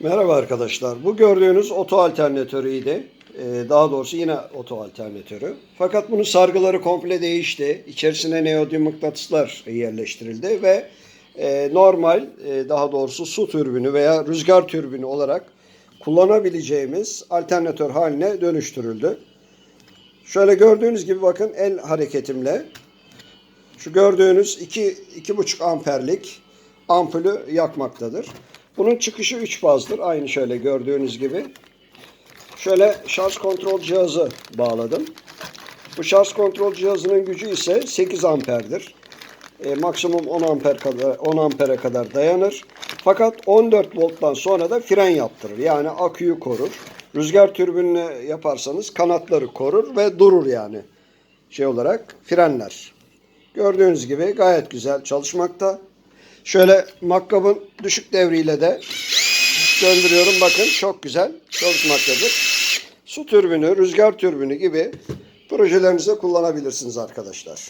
Merhaba arkadaşlar. Bu gördüğünüz oto alternatörüydü. Ee, daha doğrusu yine oto alternatörü. Fakat bunun sargıları komple değişti. İçerisine neodyum mıknatıslar yerleştirildi ve e, normal e, daha doğrusu su türbünü veya rüzgar türbünü olarak kullanabileceğimiz alternatör haline dönüştürüldü. Şöyle gördüğünüz gibi bakın el hareketimle şu gördüğünüz 2 2,5 amperlik ampulü yakmaktadır. Bunun çıkışı 3 fazdır. Aynı şöyle gördüğünüz gibi. Şöyle şarj kontrol cihazı bağladım. Bu şarj kontrol cihazının gücü ise 8 amperdir. E, maksimum 10 amper kadar 10 ampere kadar dayanır. Fakat 14 volttan sonra da fren yaptırır. Yani aküyü korur. Rüzgar türbününü yaparsanız kanatları korur ve durur yani. Şey olarak frenler. Gördüğünüz gibi gayet güzel çalışmakta. Şöyle makkabın düşük devriyle de döndürüyorum. Bakın çok güzel çalışmaktadır. Su türbünü, rüzgar türbünü gibi projelerinizde kullanabilirsiniz arkadaşlar.